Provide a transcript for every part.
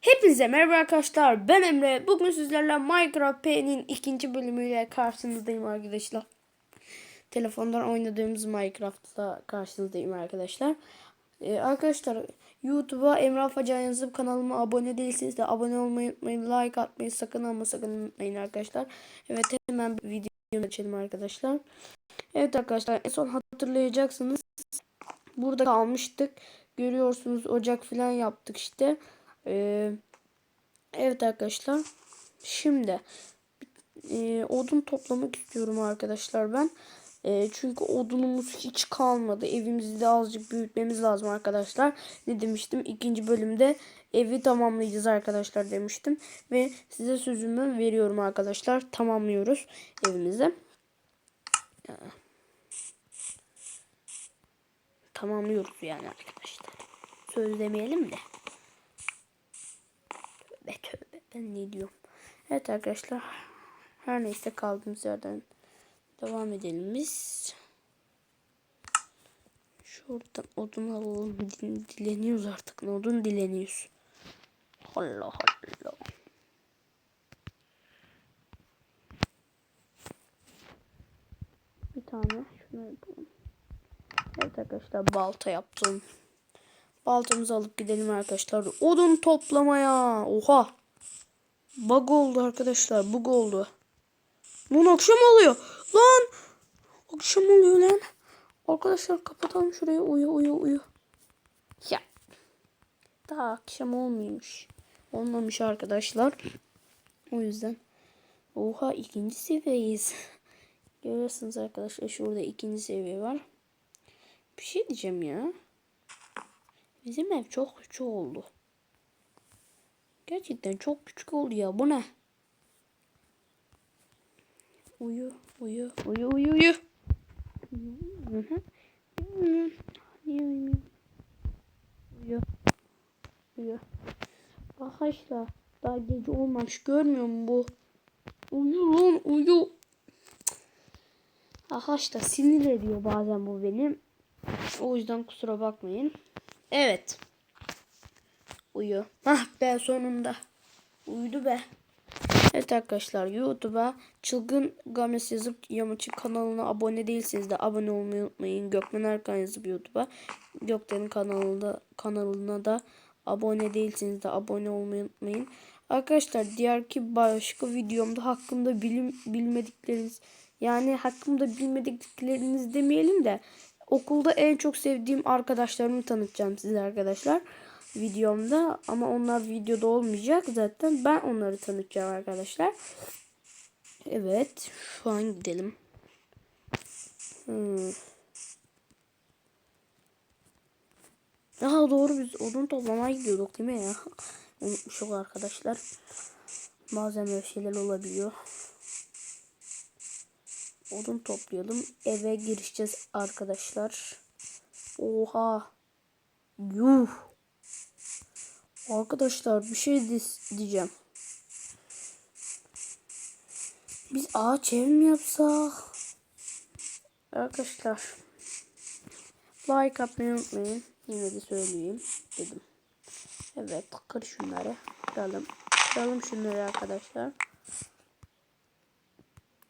Hepinize merhaba arkadaşlar. Ben Emre. Bugün sizlerle Minecraft P'nin ikinci bölümüyle karşınızdayım arkadaşlar. Telefondan oynadığımız Minecraft'ta karşınızdayım arkadaşlar. Ee, arkadaşlar YouTube'a Emre Afacan yazıp kanalıma abone değilseniz de abone olmayı unutmayın. Like atmayı sakın ama sakın unutmayın arkadaşlar. Evet hemen videoyu açalım arkadaşlar. Evet arkadaşlar en son hatırlayacaksınız. Burada kalmıştık. Görüyorsunuz ocak falan yaptık işte. Ee, evet arkadaşlar. Şimdi e, odun toplamak istiyorum arkadaşlar ben. E, çünkü odunumuz hiç kalmadı. Evimizi de azıcık büyütmemiz lazım arkadaşlar. Ne demiştim? İkinci bölümde evi tamamlayacağız arkadaşlar demiştim. Ve size sözümü veriyorum arkadaşlar. Tamamlıyoruz evimizi. Tamamlıyoruz yani arkadaşlar. Söz demeyelim de. Tövbe tövbe ben ne diyorum. Evet arkadaşlar. Her neyse kaldığımız yerden devam edelim biz. Şuradan odun alalım. Dil- Dileniyoruz artık. Ne odun dileniyoruz. Allah Allah. Bir tane şunu yapalım. Evet arkadaşlar balta yaptım. Baltamızı alıp gidelim arkadaşlar. Odun toplamaya. Oha. Bug oldu arkadaşlar. Bug oldu. Lan akşam oluyor. Lan. Akşam oluyor lan. Arkadaşlar kapatalım şurayı. Uyu uyu uyu. Ya. Daha akşam olmuyormuş. Olmamış arkadaşlar. O yüzden. Oha ikinci seviyeyiz. Görüyorsunuz arkadaşlar şurada ikinci seviye var. Bir şey diyeceğim ya. Bizim ev çok küçük oldu. Gerçekten çok küçük oldu ya. Bu ne? Uyu, uyu, uyu, uyu, uyu. Uyu, uyu. Arkadaşlar daha gece olmamış. Görmüyor musun bu? Uyu lan uyu. Arkadaşlar sinir ediyor bazen bu benim. O yüzden kusura bakmayın. Evet. Uyu. Hah be sonunda. Uyudu be. Evet arkadaşlar YouTube'a Çılgın Games yazıp Yamaç'ın kanalına abone değilseniz de abone olmayı unutmayın. Gökmen Erkan yazıp YouTube'a Gökmen'in kanalında kanalına da abone değilseniz de abone olmayı unutmayın. Arkadaşlar diğer ki başka videomda hakkında bilim bilmedikleriniz yani hakkımda bilmedikleriniz demeyelim de okulda en çok sevdiğim arkadaşlarımı tanıtacağım size arkadaşlar videomda ama onlar videoda olmayacak zaten ben onları tanıtacağım arkadaşlar. Evet şu an gidelim. Hmm. Aha doğru biz odun toplamaya gidiyorduk değil mi ya? Unutmuşum arkadaşlar. Bazen şeyler olabiliyor. Odun toplayalım. Eve girişeceğiz arkadaşlar. Oha. Yuh. Arkadaşlar bir şey diyeceğim. Biz ağaç ev mi yapsak? Arkadaşlar. Like atmayı unutmayın. Yine de söyleyeyim dedim. Evet kır şunları. Kıralım. Kıralım şunları arkadaşlar.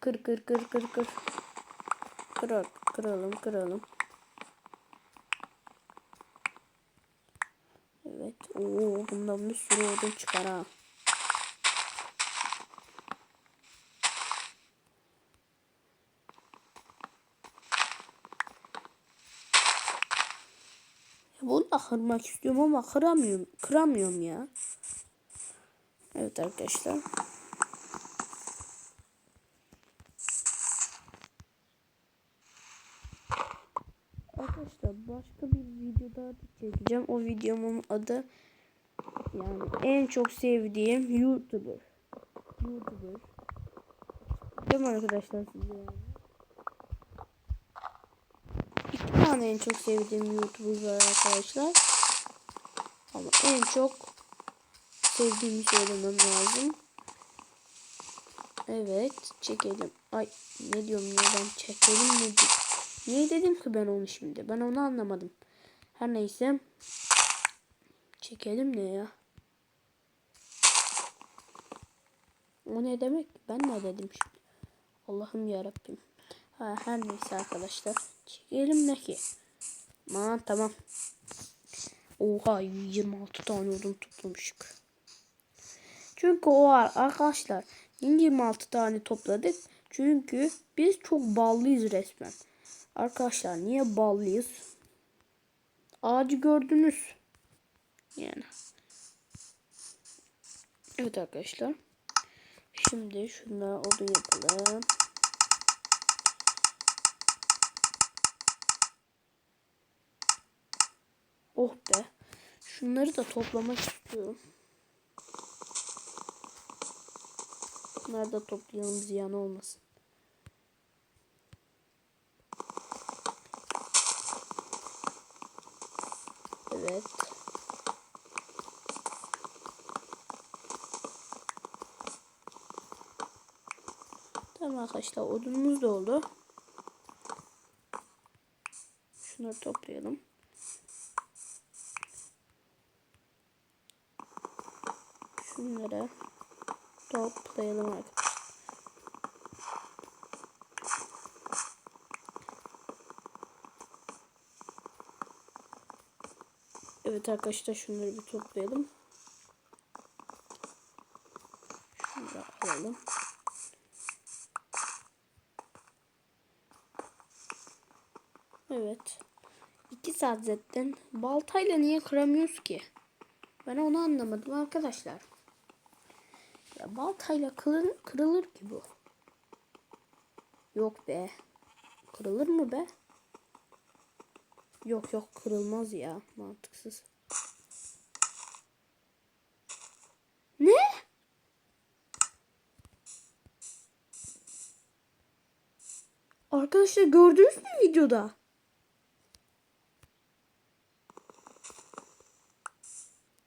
Kır kır kır kır kır. Kırar, kıralım kıralım. Evet. Oo, bundan bir sürü odun çıkar ha. Kırmak istiyorum ama kıramıyorum. Kıramıyorum ya. Evet arkadaşlar. Arkadaşlar başka bir video daha da çekeceğim. O videomun adı yani en çok sevdiğim YouTuber. YouTuber. Değil mi arkadaşlar size yani? İki tane en çok sevdiğim YouTuber var arkadaşlar. Ama en çok sevdiğimi söylemem lazım. Evet çekelim. Ay ne diyorum ya ben çekelim mi. Niye dedim ki ben onu şimdi? Ben onu anlamadım. Her neyse. Çekelim ne ya? O ne demek? Ben ne dedim şimdi? Allah'ım yarabbim. Ha, her neyse arkadaşlar. Çekelim ne ki? Aman tamam. Oha 26 tane odun toplamışık. Çünkü o arkadaşlar. Niye 26 tane topladık? Çünkü biz çok ballıyız resmen. Arkadaşlar niye ballıyız? Ağacı gördünüz. Yani. Evet arkadaşlar. Şimdi şunda odun yapalım. Oh be. Şunları da toplamak istiyorum. Bunları da toplayalım ziyan olmasın. Evet. Tamam arkadaşlar odunumuz da oldu. Şunları toplayalım. Şunları toplayalım arkadaşlar. Evet arkadaşlar şunları bir toplayalım. Şunu da alalım. Evet. 2 saat zaten. Baltayla niye kıramıyoruz ki? Ben onu anlamadım arkadaşlar. Ya baltayla kırılır, kırılır ki bu. Yok be. Kırılır mı be? Yok yok kırılmaz ya. Mantıksız. Ne? Arkadaşlar gördünüz mü videoda?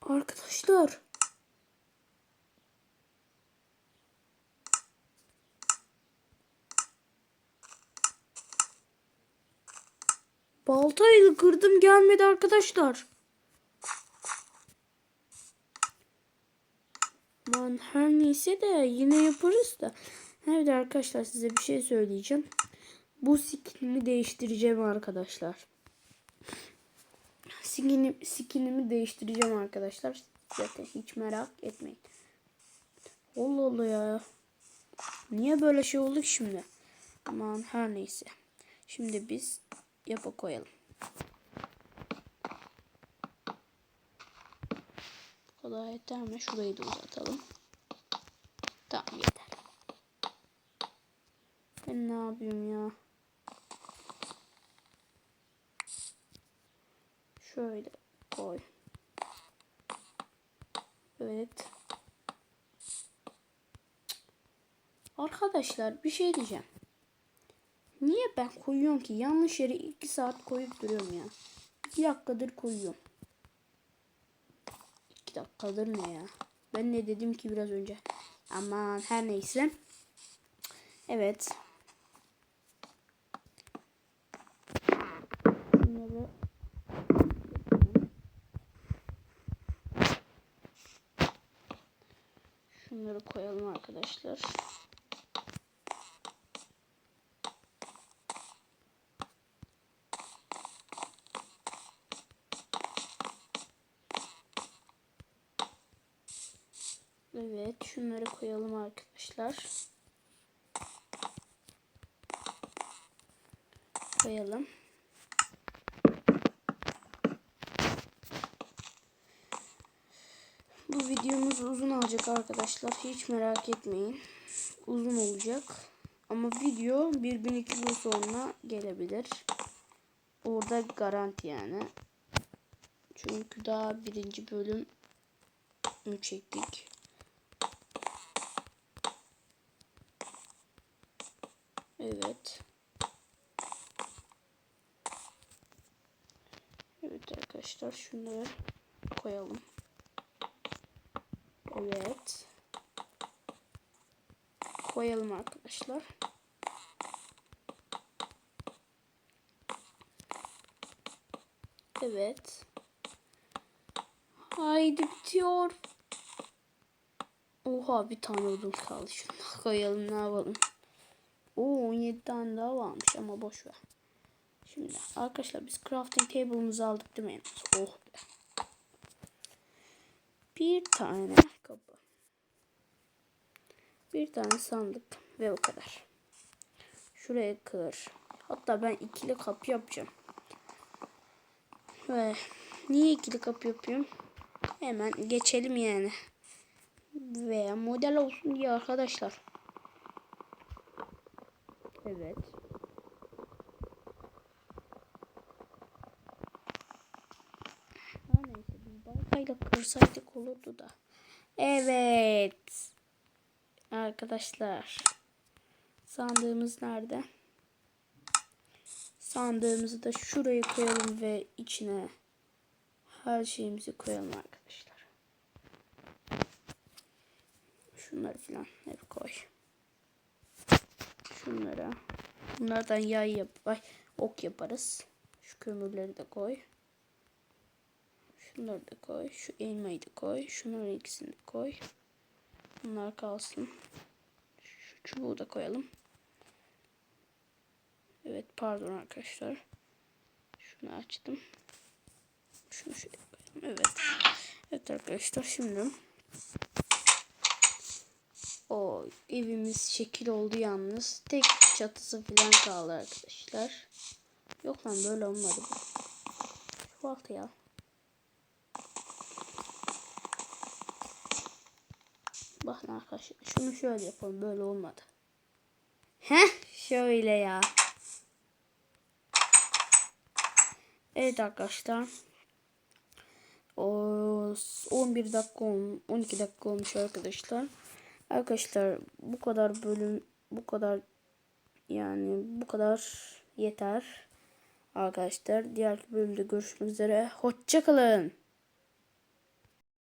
Arkadaşlar. Baltayla kırdım gelmedi arkadaşlar. Man her neyse de yine yaparız da. Evet arkadaşlar size bir şey söyleyeceğim. Bu skinimi değiştireceğim arkadaşlar. Skinimi, skinimi değiştireceğim arkadaşlar. Zaten hiç merak etmeyin. Allah Allah ya. Niye böyle şey oldu ki şimdi? Aman her neyse. Şimdi biz yapa koyalım. Kadar yeter mi? Şurayı da uzatalım. Tamam yeter. Ben ne yapayım ya? Şöyle koy. Evet. Arkadaşlar bir şey diyeceğim. Ben koyuyorum ki? Yanlış yere 2 saat koyup duruyorum ya. 2 dakikadır koyuyorum. 2 dakikadır ne ya? Ben ne dedim ki biraz önce? Aman her neyse. Evet. Şunları koyalım arkadaşlar. Evet, şunları koyalım arkadaşlar. Koyalım. Bu videomuz uzun olacak arkadaşlar. Hiç merak etmeyin. Uzun olacak. Ama video bir gün iki gün sonra gelebilir. Orada garanti yani. Çünkü daha birinci bölüm çektik. Evet. Evet arkadaşlar şunları koyalım. Evet. Koyalım arkadaşlar. Evet. Haydi bitiyor. Oha bir tane odun kaldı. Şunu koyalım ne yapalım. Oo 17 tane daha varmış ama boş ver. Şimdi arkadaşlar biz crafting table'ımızı aldık değil mi? Oh be. Bir tane kapı. Bir tane sandık ve o kadar. Şuraya kır. Hatta ben ikili kapı yapacağım. Ve niye ikili kapı yapıyorum? Hemen geçelim yani. Veya model olsun diye arkadaşlar. Evet. Her neyse biz baltayla kırsaydık olurdu da. Evet. Arkadaşlar. Sandığımız nerede? Sandığımızı da şuraya koyalım ve içine her şeyimizi koyalım arkadaşlar. Şunları falan hep koy. Şunlara. Bunlardan yay yap, ay, ok yaparız. Şu kömürleri de koy. Şunları da koy. Şu elmayı da koy. Şunları ikisini de koy. Bunlar kalsın. Şu çubuğu da koyalım. Evet pardon arkadaşlar. Şunu açtım. Şunu şöyle koyalım. Evet. Evet arkadaşlar şimdi o evimiz şekil oldu yalnız. Tek çatısı falan kaldı arkadaşlar. Yok lan böyle olmadı. Şu altı ya. Bakın arkadaşlar şunu şöyle yapalım böyle olmadı. Heh şöyle ya. Evet arkadaşlar. O 11 dakika 12 dakika olmuş arkadaşlar. Arkadaşlar bu kadar bölüm bu kadar yani bu kadar yeter. Arkadaşlar diğer bölümde görüşmek üzere. Hoşçakalın.